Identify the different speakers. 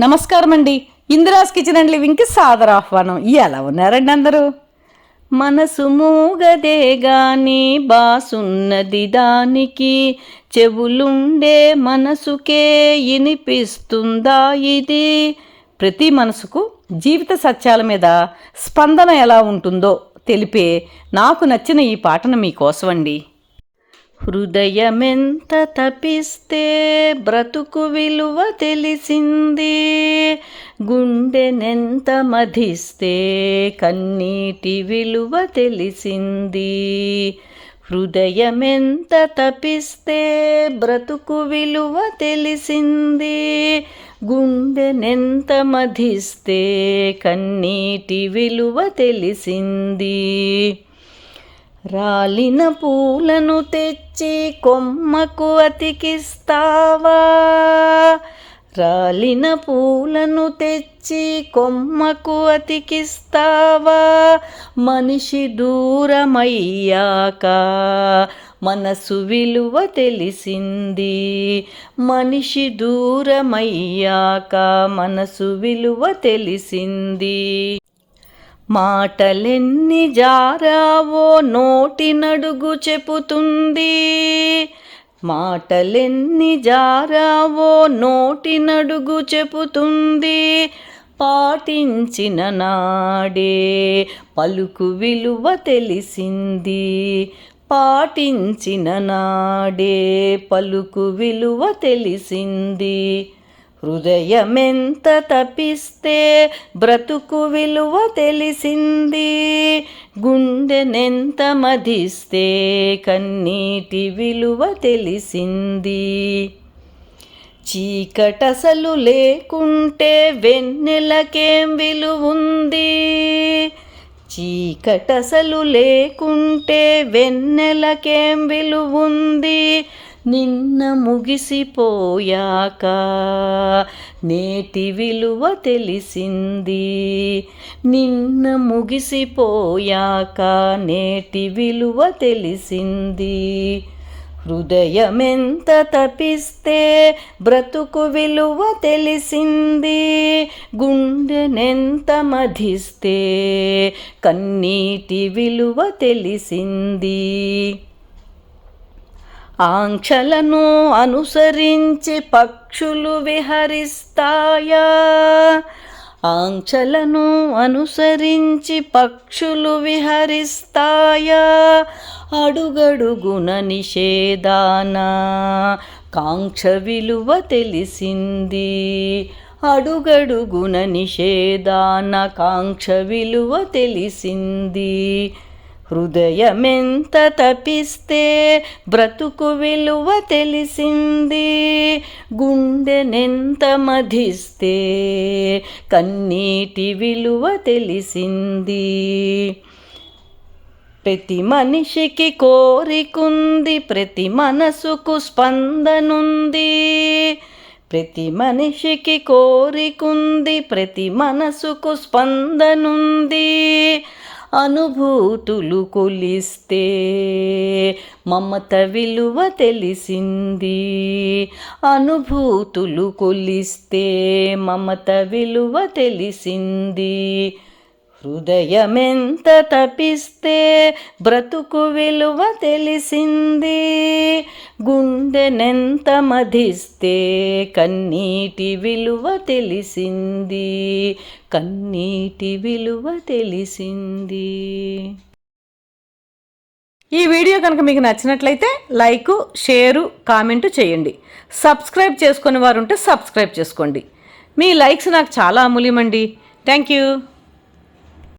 Speaker 1: నమస్కారం అండి Indira's kitchen and లివింగ్కి సాదర ఆహ్వానం. ఎలా ఉన్నారండి అందరూ? మనసు మూగదే గాని బాసున్నది దానికి. చెవులుండే మనసుకే ఇనిపిస్తుందా ఇది? ప్రతి మనసుకు జీవిత సత్యాల మీద స్పందన ఎలా ఉంటుందో తెలిపే నాకు నచ్చిన ఈ పాటను మీకోసమండి. హృదయమెంత తపిస్తే బ్రతుకు విలువ తెలిసింది. గుండెనెంత మధిస్తే కన్నీటి విలువ తెలిసింది. హృదయమెంత తపిస్తే బ్రతుకు విలువ తెలిసింది. గుండెనెంత మధిస్తే కన్నీటి విలువ తెలిసింది. రాలిన పూలను తెచ్చి కొమ్మకు అతికిస్తావా? రాలిన పూలను తెచ్చి కొమ్మకు అతికిస్తావా? మనిషి దూరమయ్యాక మనసు విలువ తెలిసింది. మనిషి దూరమయ్యాక మనసు విలువ తెలిసింది. మాటలెన్ని జారావో నోటి నడుగు చెబుతుంది మాటలెన్ని జారావో నోటి నడుగు చెబుతుంది పాటించిన నాడే పలుకు విలువ తెలిసింది. పాటించిన నాడే పలుకు విలువ తెలిసింది. హృదయమెంత తపిస్తే బ్రతుకు విలువ తెలిసింది. గుండెనెంత మధిస్తే కన్నీటి విలువ తెలిసింది. చీకటసలు లేకుంటే వెన్నెలకేం విలువుంది? చీకటసలు లేకుంటే వెన్నెలకేం విలువుంది? నిన్న ముగిసిపోయాక నేటి విలువ తెలిసింది. నిన్న ముగిసిపోయాక నేటి విలువ తెలిసింది. హృదయమెంత తపిస్తే బ్రతుకు విలువ తెలిసింది. గుండెనెంత మధిస్తే కన్నీటి విలువ తెలిసింది. ఆంక్షలను అనుసరించి పక్షులు విహరిస్తాయా? ఆంక్షలను అనుసరించి పక్షులు విహరిస్తాయా? అడుగడుగున నిషేధాన కాంక్ష విలువ తెలిసింది. అడుగడుగున నిషేధాన కాంక్ష విలువ తెలిసింది. హృదయమెంత తపిస్తే బ్రతుకు విలువ తెలిసింది. గుండెనెంత మధిస్తే కన్నీటి విలువ తెలిసింది. ప్రతి మనిషికి కోరికుంది ప్రతి మనసుకు స్పందనుంది. ప్రతి మనిషికి కోరికుంది ప్రతి మనసుకు స్పందనుంది. అనుభూతులు కొలిస్తే మమత విలువ తెలిసింది. అనుభూతులు కొలిస్తే మమత విలువ తెలిసింది. హృదయమెంత తపిస్తే బ్రతుకు విలువ తెలిసింది. గుండెనెంత మధిస్తే కన్నీటి విలువ తెలిసింది. కన్నీటి విలువ తెలిసింది. ఈ వీడియో కనుక మీకు నచ్చినట్లయితే లైకు షేరు కామెంటు చేయండి. సబ్స్క్రైబ్ చేసుకునే వారు ఉంటే సబ్స్క్రైబ్ చేసుకోండి. మీ లైక్స్ నాకు చాలా అమూల్యమండి. Thank you.